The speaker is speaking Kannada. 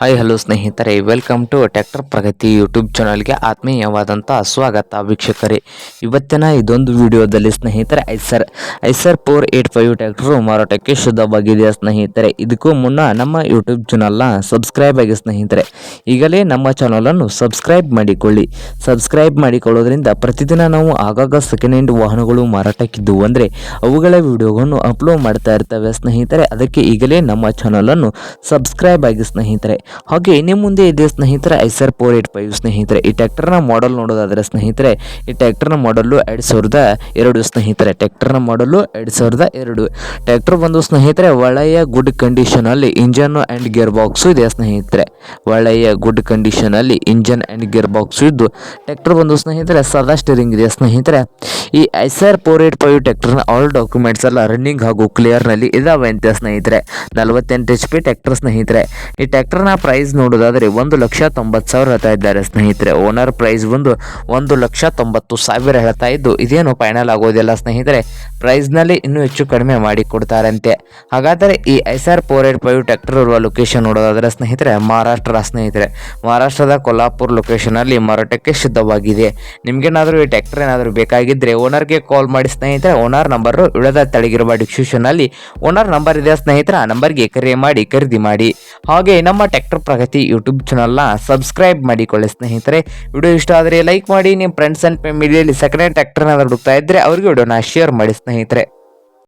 ಹಾಯ್ ಹಲೋ ಸ್ನೇಹಿತರೆ. Welcome to tractor Pragati YouTube ಚಾನಲ್ಗೆ ಆತ್ಮೀಯವಾದಂಥ ಸ್ವಾಗತ ವೀಕ್ಷಕರೇ. ಇವತ್ತಿನ ಇದೊಂದು ವಿಡಿಯೋದಲ್ಲಿ ಸ್ನೇಹಿತರೆ Eicher Eicher four eight five tractor ಮಾರಾಟಕ್ಕೆ ಶುದ್ಧವಾಗಿದೆ ಸ್ನೇಹಿತರೆ. ಇದಕ್ಕೂ ಮುನ್ನ ನಮ್ಮ ಯೂಟ್ಯೂಬ್ ಚಾನಲ್ನ ಸಬ್ಸ್ಕ್ರೈಬ್ ಆಗಿ ಸ್ನೇಹಿತರೆ. ಈಗಲೇ ನಮ್ಮ ಚಾನಲನ್ನು ಸಬ್ಸ್ಕ್ರೈಬ್ ಮಾಡಿಕೊಳ್ಳಿ. ಸಬ್ಸ್ಕ್ರೈಬ್ ಮಾಡಿಕೊಳ್ಳೋದ್ರಿಂದ ಪ್ರತಿದಿನ ನಾವು ಆಗಾಗ ಸೆಕೆಂಡ್ ಹ್ಯಾಂಡ್ ವಾಹನಗಳು ಮಾರಾಟಕ್ಕಿದ್ದವು ಅಂದರೆ ಅವುಗಳ ವಿಡಿಯೋಗಳನ್ನು ಅಪ್ಲೋಡ್ ಮಾಡ್ತಾ ಇರ್ತವೆ ಸ್ನೇಹಿತರೆ. ಅದಕ್ಕೆ ಈಗಲೇ ನಮ್ಮ ಚಾನಲನ್ನು ಸಬ್ಸ್ಕ್ರೈಬ್ ಆಗಿ ಸ್ನೇಹಿತರೆ. ಹಾಗೆ ಇನ್ನೇ ಮುಂದೆ ಇದೆ ಸ್ನೇಹಿತರೆ ಐಸರ್ ಫೋರ್ ಏಟ್ ಫೈವ್ ಸ್ನೇಹಿತರೆ. ಈ ಟ್ಯಾಕ್ಟರ್ನ ಮಾಡಲ್ ನೋಡೋದಾದರೆ ಸ್ನೇಹಿತರೆ, ಈ ಟ್ಯಾಕ್ಟರ್ನ ಮಾಡಲ್ಲು ಎರಡು ಸಾವಿರದ ಎರಡು ಸ್ನೇಹಿತರೆ. ಟ್ಯಾಕ್ಟರ್ನ ಮಾಡಲ್ಲು ಎರಡು ಸಾವಿರದ ಎರಡು. ಟ್ಯಾಕ್ಟರ್ ಬಂದು ಸ್ನೇಹಿತರೆ, ಒಳ್ಳೆಯ ಗುಡ್ ಕಂಡೀಷನಲ್ಲಿ ಇಂಜನ್ ಆ್ಯಂಡ್ ಗೇರ್ ಬಾಕ್ಸು ಇದೆ ಸ್ನೇಹಿತರೆ. ಒಳ್ಳೆಯ ಗುಡ್ ಕಂಡೀಷನಲ್ಲಿ ಇಂಜನ್ ಆ್ಯಂಡ್ ಗೇರ್ ಬಾಕ್ಸು ಇದ್ದು ಟ್ಯಾಕ್ಟರ್ ಬಂದು ಸ್ನೇಹಿತರೆ, ಸದಾ ಸ್ಟೀರಿಂಗ್ ಇದೆ ಸ್ನೇಹಿತರೆ. ಈ ಐಸರ್ ಫೋರ್ ಏಟ್ ಫೈವ್ ಟ್ಯಾಕ್ಟರ್ನ ಆಲ್ ಡಾಕ್ಯುಮೆಂಟ್ಸ್ ಎಲ್ಲ ರನ್ನಿಂಗ್ ಹಾಗೂ ಕ್ಲಿಯರ್ನಲ್ಲಿ ಇದಾವೆ ಅಂತ ಸ್ನೇಹಿತರೆ. ನಲವತ್ತೆಂಟು ಎಚ್ ಪಿ ಟ್ಯಾಕ್ಟರ್ ಸ್ನೇಹಿತರೆ. ಈ ಪ್ರೈಸ್ ನೋಡೋದಾದರೆ ಒಂದು ಲಕ್ಷ ತೊಂಬತ್ತು ಸಾವಿರ ಹೇಳ್ತಾ ಇದ್ದಾರೆ ಸ್ನೇಹಿತರೆ. ಓನರ್ ಪ್ರೈಸ್ ಬಂದು ಒಂದು ಲಕ್ಷ ತೊಂಬತ್ತು ಸಾವಿರ ಹೇಳ್ತಾ ಇದ್ದು, ಇದೇನು ಫೈನಲ್ ಆಗೋದಿಲ್ಲ ಸ್ನೇಹಿತರೆ. ಪ್ರೈಸ್ನಲ್ಲಿ ಇನ್ನೂ ಹೆಚ್ಚು ಕಡಿಮೆ ಮಾಡಿ ಕೊಡ್ತಾರಂತೆ. ಹಾಗಾದರೆ ಈ Eicher four eight five tractor ಇರುವ ಲೊಕೇಶನ್ ನೋಡೋದಾದರೆ ಸ್ನೇಹಿತರೆ, ಮಹಾರಾಷ್ಟ್ರ ಸ್ನೇಹಿತರೆ. ಮಹಾರಾಷ್ಟ್ರದ ಕೊಲ್ಲಾಪುರ್ ಲೊಕೇಶನಲ್ಲಿ ಮಾರಾಟಕ್ಕೆ ಸಿದ್ಧವಾಗಿದೆ ನಿಮಗೇನಾದರೂ ಈ ಟ್ಯಾಕ್ಟರ್ ಏನಾದರೂ ಬೇಕಾಗಿದ್ದರೆ ಓನರ್ಗೆ ಕಾಲ್ ಮಾಡಿ ಸ್ನೇಹಿತರೆ. ಓನರ್ ನಂಬರು ಇಳದ ತಳಗಿರುವ ಡಿಸ್ಕ್ರಿಪ್ಷನಲ್ಲಿ ಓನರ್ ನಂಬರ್ ಇದೆ ಸ್ನೇಹಿತರೆ. ಆ ನಂಬರ್ಗೆ ಕರೆ ಮಾಡಿ, ಖರೀದಿ ಮಾಡಿ. ಹಾಗೆ ನಮ್ಮ ಟ್ರ್ಯಾಕ್ಟರ್ ಪ್ರಗತಿ ಯೂಟ್ಯೂಬ್ ಚಾನಲ್ನ ಸಬ್ಸ್ಕ್ರೈಬ್ ಮಾಡಿಕೊಳ್ಳಿ ಸ್ನೇಹಿತರೆ. ವಿಡಿಯೋ ಇಷ್ಟ ಆದರೆ ಲೈಕ್ ಮಾಡಿ, ನಿಮ್ಮ ಫ್ರೆಂಡ್ಸ್ ಆ್ಯಂಡ್ ಫ್ಯಾಮಿಲಿಯಲ್ಲಿ ಸೆಕೆಂಡ್ ಹ್ಯಾಂಡ್ ಟ್ರ್ಯಾಕ್ಟರ್ನ ಹುಡುಕ್ತಾ ಇದ್ದರೆ ಅವ್ರಿಗೆ ವಿಡಿಯೋನ ಶೇರ್ ಮಾಡಿ ಸ್ನೇಹಿತರೆ.